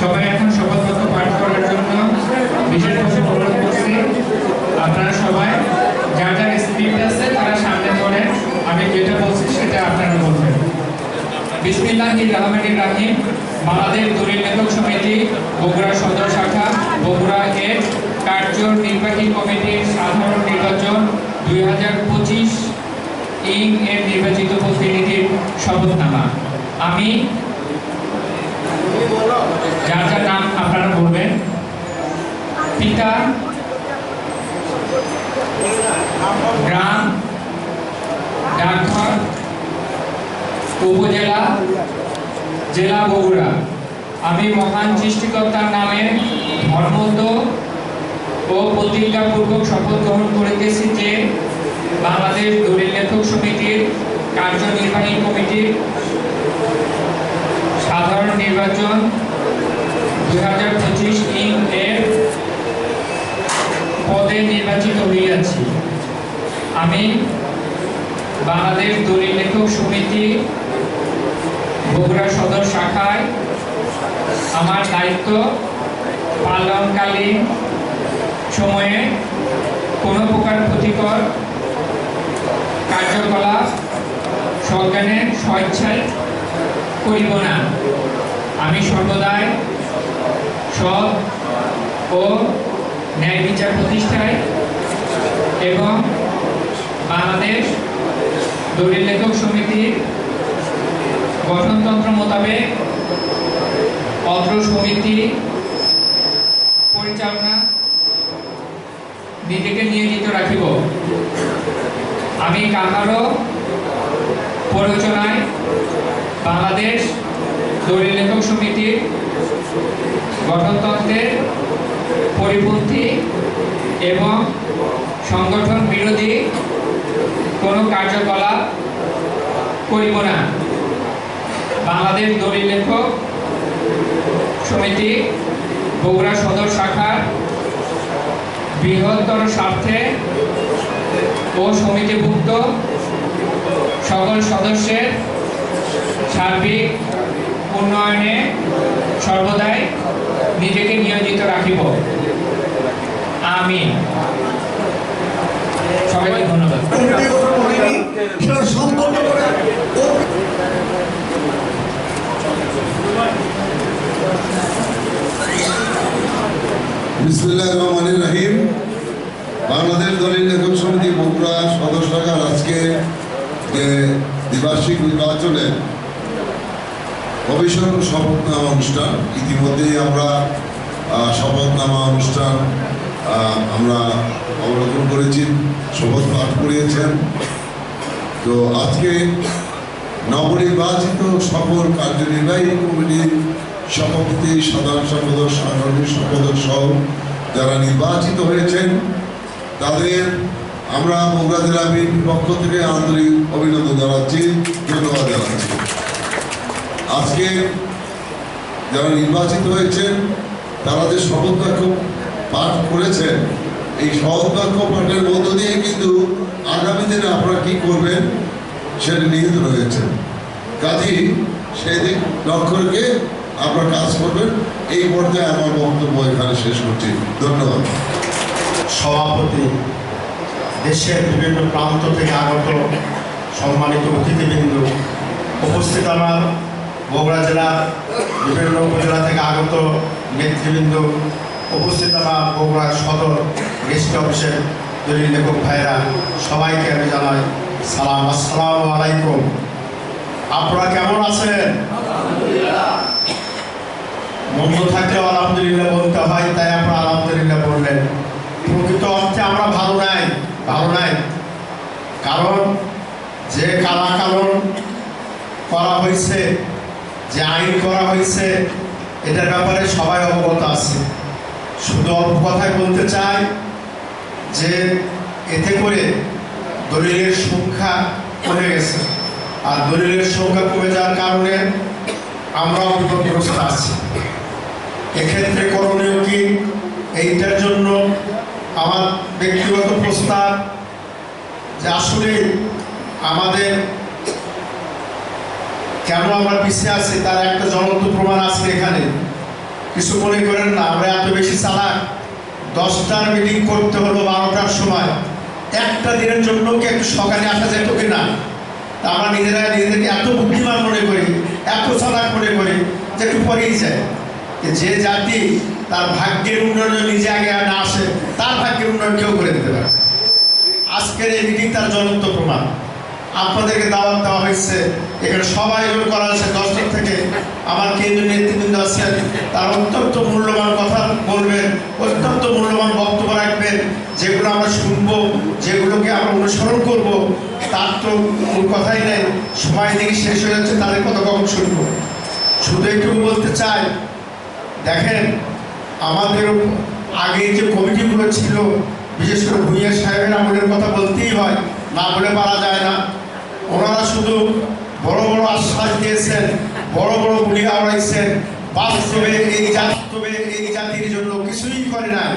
সবাই এখন শপথপত্র পাঠ করার জন্য বিশেষভাবে অনুরোধ করছি। আপনারা সবাই যার যার স্ক্রিপ্ট আছে তারা সামনে পড়ে। আমি যেটা বলছি সেটা আপনারা বলবেন। বিসমিল্লাহ রহমান রাহিম। বাংলাদেশ দলিল লেখক সমিতি, বগুড়া সদর শাখা, বগুড়া এর কার্য নির্বাহী কমিটির সাধারণ নির্বাচন দুই হাজার পঁচিশ ইং এর নির্বাচিত প্রতিনিধির শপথনামা। আমি যার যার নাম আপনারা বলবেন? পিতা, গ্রাম, ডাকঘর, উপজেলা, জেলা বগুড়া। আমি মহান সৃষ্টিকর্তার নামে ধর্মত ও প্রতিজ্ঞাপূর্বক শপথ গ্রহণ করিতেছি যে বাংলাদেশ দলিল লেখক সমিতির কার্যনির্বাহী কমিটির সাধারণ নির্বাচন দুই হাজার পঁচিশ এর পদে নির্বাচিত হইয়াছি আমি বাংলাদেশ দলিল লেখক সমিতি বগুড়া সদর শাখায় আমার দায়িত্ব পালনকালীন সময়ে কোনো প্রকার ক্ষতিকর কার্যকলাপ সজ্ঞানের স্বেচ্ছায় করিব না। আমি সর্বদাই সৎ ও ন্যায় বিচার প্রতিষ্ঠায় এবং বাংলাদেশ দলিল লেখক সমিতির গঠনতন্ত্র মোতাবেক অত্র সমিতি পরিচালনা নিজেকে নিয়োজিত রাখিব। আমি কাহারও প্ররোচনায় বাংলাদেশ দলিল লেখক সমিতির গঠনতন্ত্রের পরিপন্থী এবং সংগঠন বিরোধী কোনো কার্যকলাপ করিব না। বাংলাদেশ দলিল লেখক সমিতি বগুড়া সদর শাখার বৃহত্তর স্বার্থে ও সমিতিভুক্ত সকল সদস্যের সার্বিক উন্নয়নে সর্বদাই নিজেকে নিয়োজিত রাখিব। আমি সবাইকে ধন্যবাদ। বিসমুল্লাহ রহমান রাহিম। বাংলাদেশ দলিল লেখক সমিতি বগুড়া আজকে যে দ্বিবার্ষিক নির্বাচনে অভিষেক শপথনামা অনুষ্ঠান। ইতিমধ্যেই আমরা শপথনামা অনুষ্ঠান আমরা অবলোকন করেছি, শপথ পাঠ করিয়েছেন। তো আজকে নবনির্বাচিত সকল কার্যনির্বাহী কমিটির সভাপতি, সাধারণ সম্পাদক, সাংগঠনিক সম্পাদক সহ যারা নির্বাচিত হয়েছেন, তাদের আমরা বগুড়া জেলা পক্ষ থেকে আন্তরিক অভিনন্দন জানাচ্ছি, ধন্যবাদ জানাচ্ছি। আজকে যারা নির্বাচিত হয়েছেন, তারা যে শপথ পাঠ করেছেন, এই শপথ পাঠের মধ্য দিয়ে কিন্তু আগামী দিনে আপনারা কি করবেন সেটা নিহিত রয়েছে। কাজেই সেই দিক লক্ষ্য আপনারা কাজ করবেন, এই পর্যায়ে আমার বক্তব্য এখানে শেষ করছি। ধন্যবাদ। সভাপতি দেশের বিভিন্ন প্রান্ত থেকে আগত সম্মানিত অতিথিবৃন্দ উপস্থিত আমার বগুড়া জেলার বিভিন্ন উপজেলা থেকে আগত নেতৃবৃন্দ উপস্থিত আমার বগুড়া সদর গেস্ট অফিসের দলিল লেখক ভাইরা সবাইকে আমি জানাই সালাম। আসসালাম আলাইকুম। আপনারা কেমন আছেন? মন্দ থাকলেও আলহামদুলিল্লাহ বলতে হয় তাই আপনারা আলহামদুলিল্লাহ বললেন প্রকৃত অর্থে আমরা ভালো নাই ভালো নাই কারণ যে কালা কানুন করা হয়েছে যে আইন করা হয়েছে, এটার ব্যাপারে সবাই অবগত আছে। শুধু অল্প কথায় বলতে চাই যে, এতে করে দলিলের সংখ্যা কমে গেছে। আর দলিলের সংখ্যা কমে যাওয়ার কারণে আমরাও বিপদগ্রস্ত আছি। এক্ষেত্রে করণীয় কি? এইটার জন্য আমার ব্যক্তিগত প্রস্তাব যে আসলে আমাদের কেন আমরা পিছিয়ে আছি? তার একটা জ্বলন্ত প্রমাণ আছে এখানে। কিছু মনে করেন না, আমরা এত বেশি চালাক। দশটার মিটিং করতে হলো বারোটার সময়। একটা দিনের জন্য কি একটু সকালে আসা যেত কিনা? তা আমরা নিজেরা নিজেদেরকে এত বুদ্ধিমান মনে করি, এত চালাক করে করে যে একটু পরেই যায়। যে জাতি, তার ভাগ্যের উন্নয়নে নিজে আগে না আসে, তার ভাগ্যের উন্নয়ন কেউ করে দিতে পারে না। আজকের এই মিটিং তার জ্বলন্ত প্রমাণ। আপনাদেরকে দাওয়াত দেওয়া হয়েছে। এখানে সবাই আয়োজন করা হয়েছে দশটা থেকে। আমার কেন্দ্রীয় নেতৃবৃন্দ আছেন তার অত্যন্ত মূল্যবান কথা বলবেন, অত্যন্ত মূল্যবান বক্তব্য রাখবেন। যেগুলো আমরা শুনব, যেগুলোকে আমরা অনুসরণ করব, তার তো মূল কথাই নেই। সময় দিকে শেষ হয়ে যাচ্ছে, তাদের কথা কখন শুনব? শুধু একটু বলতে চাই, দেখেন, আমাদের আগে যে কমিটিগুলো ছিল, বিশেষ করে ভুইয়া সাহেবের আমলের কথা বলতেই হয়, না বলে পারা যায় না। ওনারা শুধু বড় বড় আশ্বাস দিয়েছেন, বড় বড় গুলি আওড়াইছেন বাস্তবে এই বাস্তবে এই জাতির জন্য কিছুই করে নাই।